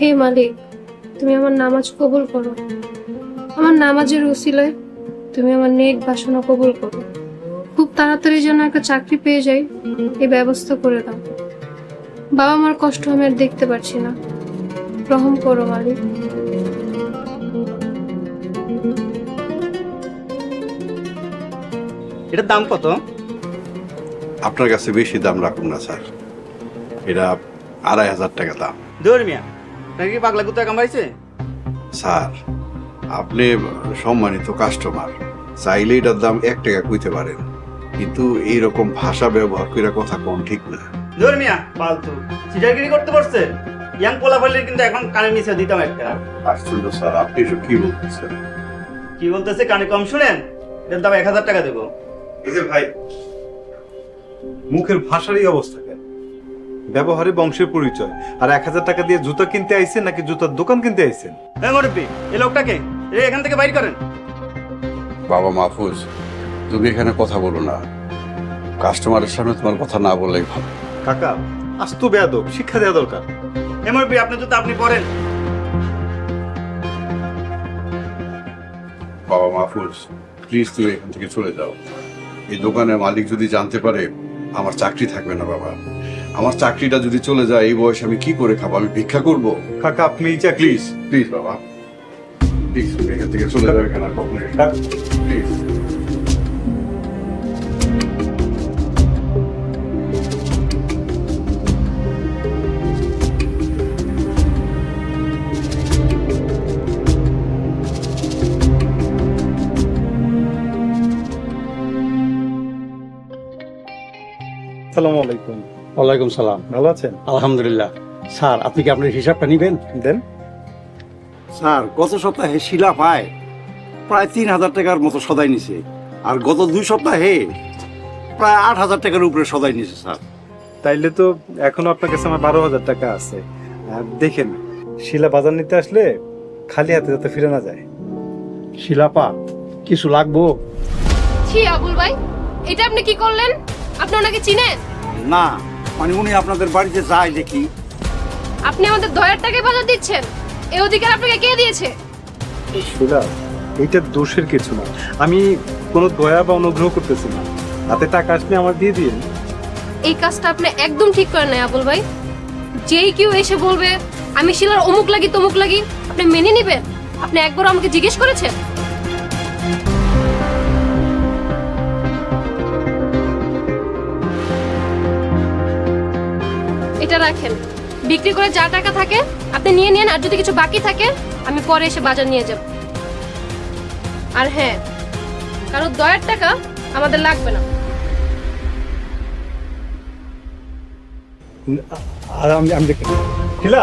হে মালিক তুমি আমার নামাজ কবুল করো। আমার নামাজের উসিলায় তুমি আমার নেক বাসনা কবুল করো। খুব তাড়াতাড়ি যেন একটা চাকরি পেয়ে যাই এই ব্যবস্থা করে দাও। বাবা মার কষ্ট আমি আর দেখতে পারছি না। রহম করো মালিক। এটার দাম কত? আপনার কাছে বেশি দাম রাখুন না স্যার। এটা আড়াই হাজার টাকা দাম। ধর্মিয়া নাকি কি পাগলা কুত্তা কামাইছে স্যার আপনি সম্মানিত কাস্টমার চাইলে এটার দাম এক টাকা কইতে পারেন। কিন্তু এই রকম ভাষা ব্যবহার করে কথা কোন ঠিক না। ধর্মিয়া ফালতু সিটারগিরি করতে পারছে ইয়াং পোলাপালির কিন্তু এখন কানে নিচে দিতাম একটা। আশ্চর্য স্যার আপনি এসব কি বলতেছেন? কি বলতেছে কানে কম শুনেন? এটার দাম এক হাজার টাকা দেবো। এই যে ভাই মুখের ভাষারই অবস্থা ব্যবহারে বংশের পরিচয়। আর এক হাজার টাকা দিয়ে জুতা কিনতে আইছেন নাকি জুতার দোকান কিনতে আইছেন? মুরব্বী এই লোকটাকে? এ এখান থেকে বাইর করেন। বাবা মাহফুজ তুমি এখানে কথা বলো না। কাস্টমারের সামনে তোমার কথা না বললেই ভালো। কাকা আস্ত বেয়াদব শিক্ষা দেওয়া দরকার। এ মুরব্বী আপনি জুতো আপনি পরেন। বাবা মাহফুজ প্লিজ তুমি এখান থেকে চলে যাও। এই দোকানের মালিক যদি জানতে পারে আমার চাকরি থাকবে না বাবা। আমার চাকরিটা যদি চলে যায় এই বয়সে আমি কি করে খাব? আমি ভিক্ষা করব? কাকা আপনি চাকরি প্লিজ প্লিজ বাবা। প্লিজ এখান থেকে চলে কখনো প্লিজ সালাম আলাইকুম। ওয়ালাইকুম সালাম। ভালো আছেন? আলহামদুলিল্লাহ। স্যার আপনি কি আপনার হিসাবটা নেবেন? দেন। স্যার গত সপ্তাহে শিলা পায় প্রায় তিন হাজার টাকার মতো সদাই নিছে। আর গত দুই সপ্তাহে প্রায় আট হাজার টাকার উপরে সদাই নিছে স্যার। তাইলে তো এখনও আপনার কাছে আমার বারো হাজার টাকা আছে। আর দেখেন শিলা বাজার নিতে আসলে খালি হাতে যাতে ফিরে না যায়। শিলাপা কিছু লাগবো? ছি আবুল ভাই এটা আপনি কি করলেন? আপনি ওনাকে চিনেন? না মানে উনি আপনাদের বাড়িতে যায় দেখি। আপনি আমাদের দয়ার টাকায় বাজার দিচ্ছেন? এই অধিকার আপনাকে কে দিয়েছে? শিলা এটা দোষের কিছু না। আমি কোনো দয়া বা অনুগ্রহ করতেছি না। হাতে টাকা আসলে আমার দিয়ে দিন এই কাজটা আপনি একদম ঠিক করেন নাই আবুল ভাই। যেই কেউ এসে বলবে আমি শিলার অমুক লাগি তমুক লাগি আপনি মেনে নেবেন? আপনি একবার আমাকে জিজ্ঞেস করেছেন? রাখেন। বিক্রি করে যা টাকা থাকে, আপনি নিয়ে নেন, আর যদি কিছু বাকি থাকে, আমি পরে এসে বাজার নিয়ে যাব। আর হ্যাঁ কারণ দয়ার টাকা আমাদের লাগবে না। আর আমি আমি দেখি। না